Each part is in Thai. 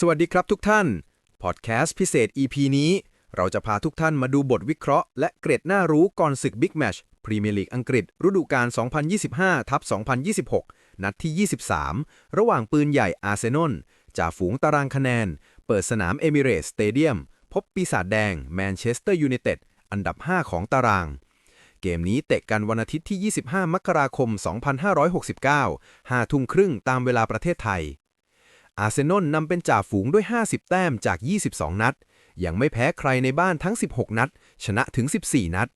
สวัสดีครับทุกท่าน พอดแคสต์พิเศษ EP นี้ เราจะพาทุกท่านมาดูบทวิเคราะห์และเกร็ดน่ารู้ก่อนศึกบิ๊กแมชพรีเมียร์ลีกอังกฤษ ฤดูกาล 2025ทับ2026 นัดที่ 23 ระหว่างปืนใหญ่อาร์เซนอลจ่าฝูงตารางคะแนน เปิดสนามเอมิเรตสเตเดียม พบปีศาจแดงแมนเชสเตอร์ยูไนเต็ดอันดับ 5 ของตาราง เกมนี้เตะกันวันอาทิตย์ที่ 25 มกราคม 2569 5ทุ่มครึ่งตามเวลาประเทศไทย อาร์เซนอลนำเป็นจ่าฝูงด้วย 50 แต้มจาก 22 นัด ยังไม่แพ้ใครในบ้านทั้ง 16 นัด ชนะถึง 14 นัด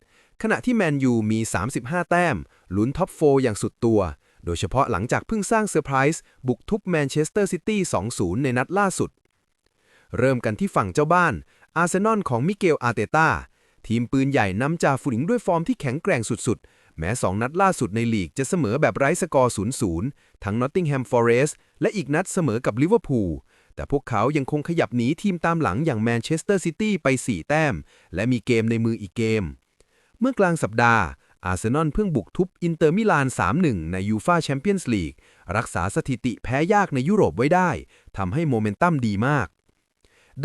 ขณะที่แมนยูมี 35 แต้ม ลุ้นท็อปโฟอย่างสุดตัว โดยเฉพาะหลังจากเพิ่งสร้างเซอร์ไพรส์บุกทุบแมนเชสเตอร์ซิตี้ 2-0 ในนัดล่าสุด เริ่มกันที่ฝั่งเจ้าบ้าน อาร์เซนอลของมิเกลอาร์เตต้าทีมปืนใหญ่นำจ่าฝูงด้วยฟอร์มที่แข็งแกร่งสุดๆ แม้ 2 นัดล่าสุดในลีกจะเสมอแบบไร้สกอร์ 0-0 ทั้งนอตติงแฮมฟอเรสต์และอีกนัดเสมอกับลิเวอร์พูล แต่พวกเขายังคงขยับหนีทีมตามหลังอย่างแมนเชสเตอร์ซิตี้ไป 4 แต้ม และมีเกมในมืออีกเกม เมื่อกลางสัปดาห์ อาร์เซนอลเพิ่งบุกทุบอินเตอร์มิลาน 3-1 ในยูฟาแชมเปี้ยนส์ลีกรักษาสถิติแพ้ยากในยุโรปไว้ได้ทำให้โมเมนตัมดีมาก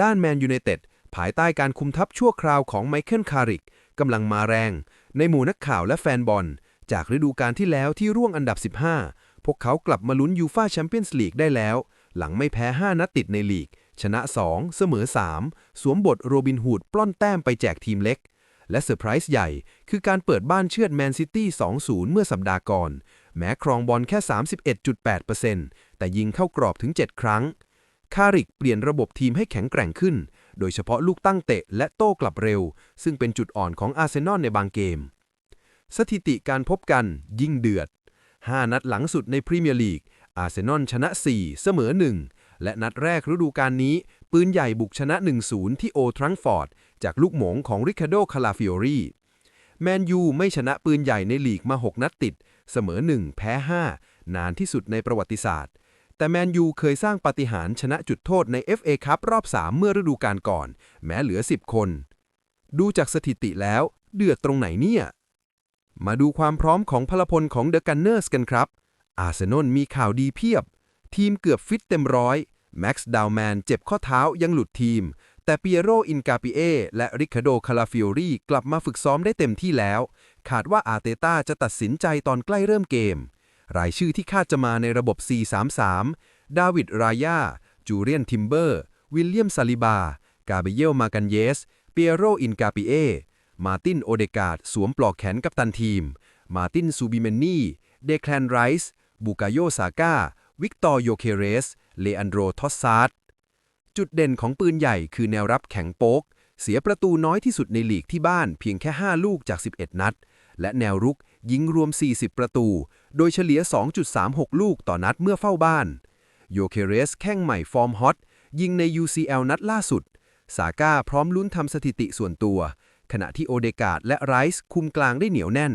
ด้านแมนยูไนเต็ดภายใต้การคุมทัพชั่วคราวของไมเคิลคาริกกำลังมาแรง ในหมู่นักข่าวและแฟนบอล จากฤดูกาลที่แล้วที่ร่วงอันดับ 15 พวกเขากลับมาลุ้นยูฟาแชมเปี้ยนส์ลีกได้แล้ว หลังไม่แพ้ 5 นัดติดในลีก ชนะ 2 เสมอ 3 สวมบทโรบินฮูดปล้อนแต้มไปแจกทีมเล็ก และเซอร์ไพรส์ใหญ่คือการเปิดบ้านเชือดแมนซิตี้ 2-0 เมื่อสัปดาห์ก่อน แม้ครองบอลแค่ 31.8%แต่ยิงเข้ากรอบถึง 7 ครั้ง คาริกเปลี่ยนระบบทีมให้แข็งแกร่งขึ้น โดยเฉพาะลูกตั้งเตะและโต้กลับเร็ว ซึ่งเป็นจุดอ่อนของอาร์เซนอลในบางเกม สถิติการพบกันยิ่งเดือด 5 นัดหลังสุดในพรีเมียร์ลีก อาร์เซนอลชนะ 4 เสมอ 1 และนัดแรกฤดูกาลนี้ ปืนใหญ่บุกชนะ 1-0 ที่โอทรังฟอร์ด จากลูกหมงของริคาโดคาลาฟิโอรีแมนยูไม่ชนะปืนใหญ่ในลีกมา 6 นัดติด เสมอ 1 แพ้ 5 นานที่สุดในประวัติศาสตร์ แต่แมนยูเคยสร้างปาฏิหาริย์ชนะจุดโทษใน FA คัพรอบ 3 เมื่อฤดูกาลก่อน แม้เหลือ 10 คน ดูจากสถิติแล้ว เดือดตรงไหนเนี่ย มาดูความพร้อมของพลพลของเดอะกันเนอร์สกันครับ อาร์เซนอลมีข่าวดีเพียบ ทีมเกือบฟิตเต็มร้อยแม็กซ์ดาวแมนเจ็บข้อเท้ายังหลุดทีม แต่เปียโรอินกาปิเอและริคาโดคาลาฟิโอรีกลับมาฝึกซ้อมได้เต็มที่แล้ว ขาดว่าอาเตต้าจะตัดสินใจตอนใกล้เริ่มเกม รายชื่อที่คาดจะมาในระบบ 4-3-3 ดาวิด รายา จูเรียน ทิมเบอร์ วิลเลียม ซาลิบา กาเบเยล มากันเยส เปียโร อินกาปิเอ มาติน โอเดกาด สวมปลอกแขนกัปตันทีม มาติน ซูบิเมนนีเดคลนไรส์ บูกาโย ซาก้า วิกตอร์ โยเคเรส เลอันโดร ทอสซาร์ดจุดเด่นของปืนใหญ่คือแนวรับแข็งโป๊ก เสียประตูน้อยที่สุดในลีกที่บ้านเพียงแค่ 5 ลูกจาก 11 นัด และแนวรุกยิงรวม 40 ประตู โดยเฉลี่ย 2.36 ลูกต่อนัดเมื่อเฝ้าบ้าน โยเคเรสแข้งใหม่ฟอร์มฮอต ยิงใน UCL นัดล่าสุดซาก้าพร้อมลุ้นทำสถิติส่วนตัว ขณะที่โอเดกาดและไรส์คุมกลางได้เหนียวแน่น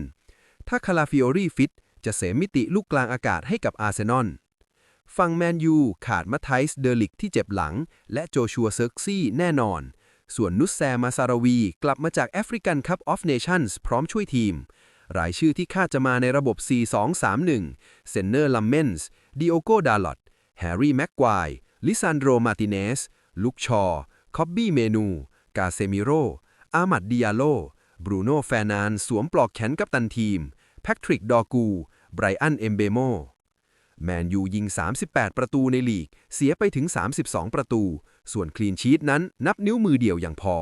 ถ้าคาลาฟิโอรีฟิต จะเสมมิติลูกกลางอากาศให้กับอาร์เซนอลฝั่งแมนยูขาดมาไทส์เดอลิกที่เจ็บหลัง และโจชัวเซิร์กซี่แน่นอน ส่วนนุสแซมาซาราวี กลับมาจากแอฟริกันคัพออฟเนชั่นส์พร้อมช่วยทีม รายชื่อที่คาดจะมาในระบบ 4-2-3-1 เซนเนอร์ลัมเมนส์ดิโอโกดาลอตแฮร์รี่แม็กควายลิซานโดมาติเนส ลุกชอ คอบบี้เมนู กาเซมิโร อามัดดิยาโล บรูโน่แฟนาน สวมปลอกแขนกับตันทีม แพทริก ดอกู ไบรอัน เอมเบโม แมนยูยิง 38 ประตูในลีก เสียไปถึง 32 ประตู ส่วนคลีนชีตนั้นนับนิ้วมือเดียวอย่างพอ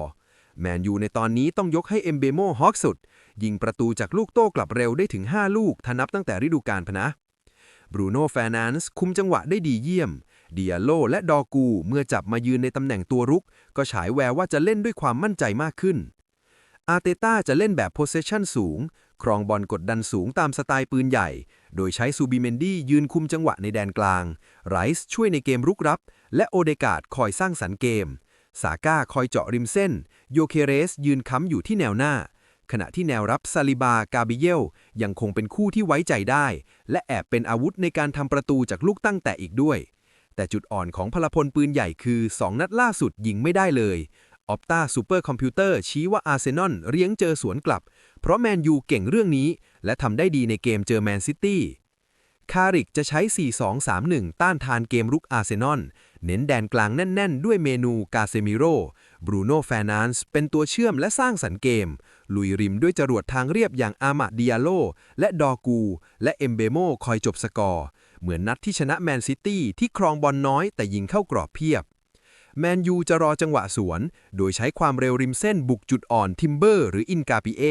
แมนยูในตอนนี้ต้องยกให้เอมเบโมฮอกสุด ยิงประตูจากลูกโต้กลับเร็วได้ถึง 5 ลูกถ้านับตั้งแต่ฤดูกาลพนะบรูโน่แฟนานส์คุมจังหวะได้ดีเยี่ยมเดิอาโลและดอกูเมื่อจับมายืนในตำแหน่งตัวรุก ก็ฉายแววว่าจะเล่นด้วยความมั่นใจมากขึ้น อาเตต้าจะเล่นแบบ possession สูง ครองบอลกดดันสูงตามสไตล์ปืนใหญ่ โดยใช้ซูบิเมนดี้ยืนคุมจังหวะในแดนกลาง ไรส์ช่วยในเกมรุกรับ และโอเดกาดคอยสร้างสรรค์เกมซาก้าคอยเจาะริมเส้น โยเคเรสยืนค้ำอยู่ที่แนวหน้า ขณะที่แนวรับซาลิบากาบิเยลยังคงเป็นคู่ที่ไว้ใจได้ และแอบเป็นอาวุธในการทำประตูจากลูกตั้งแต่อีกด้วย แต่จุดอ่อนของพลพลปืนใหญ่คือ 2 นัดล่าสุดยิงไม่ได้เลยออปตาซูเปอร์คอมพิวเตอร์ชี้ว่าอาร์เซนอลเรียงเจอสวนกลับ เพราะแมนยูเก่งเรื่องนี้ และทำได้ดีในเกมเจอแมนซิตี้คาริกจะใช้ 4-2-3-1 ต้านทานเกมรุกอาร์เซนอล เน้นแดนกลางแน่น ๆ ด้วยเมนูกาเซมิโรบรูโน่แฟนานส์เป็นตัวเชื่อมและสร้างสรรค์เกม ลุยริมด้วยจรวดทางเรียบอย่างอามาดิอาโลและดอกู และเอมเบโมคอยจบสกอร์ เหมือนนัดที่ชนะแมนซิตี้ที่ครองบอลน้อยแต่ยิงเข้ากรอบเพียบ แมนยูจะรอจังหวะสวน โดยใช้ความเร็วริมเส้นบุกจุดอ่อนทิมเบอร์หรืออินกาปิเอ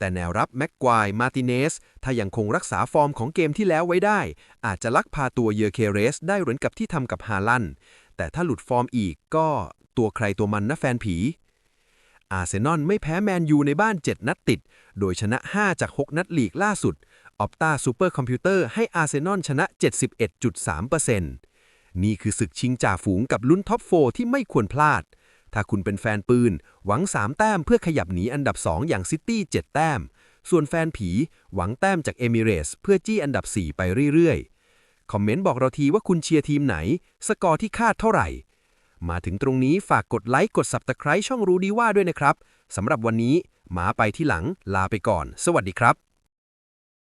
แต่แนวรับแม็กควายมาติเนส ถ้ายังคงรักษาฟอร์มของเกมที่แล้วไว้ได้ อาจจะลักพาตัวเยอเคเรส ได้เหมือนกับที่ทำกับฮาลัน แต่ถ้าหลุดฟอร์มอีกก็ตัวใครตัวมันนะแฟนผี อาร์เซนอลไม่แพ้แมนยูในบ้าน 7 นัดติด โดยชนะ 5 จาก 6 นัดลีกล่าสุดออปตาซูเปอร์คอมพิวเตอร์ให้อาร์เซนอลชนะ 71.3%นี่คือศึกชิงจ่าฝูงกับลุ้นท็อป4ที่ไม่ควรพลาด ถ้าคุณเป็นแฟนปืน หวัง 3 แต้มเพื่อขยับหนีอันดับ 2 อย่างซิตี้7แต้ม ส่วนแฟนผี หวังแต้มจากเอมิเรสเพื่อจี้อันดับ 4 ไปเรื่อยๆ คอมเมนต์บอกเราทีว่าคุณเชียร์ทีมไหน สกอร์ที่คาดเท่าไหร่ มาถึงตรงนี้ฝากกดไลค์กด Subscribe ช่องรู้ดีว่าด้วยนะครับสำหรับวันนี้หมาไปที่หลังลาไปก่อน สวัสดีครับ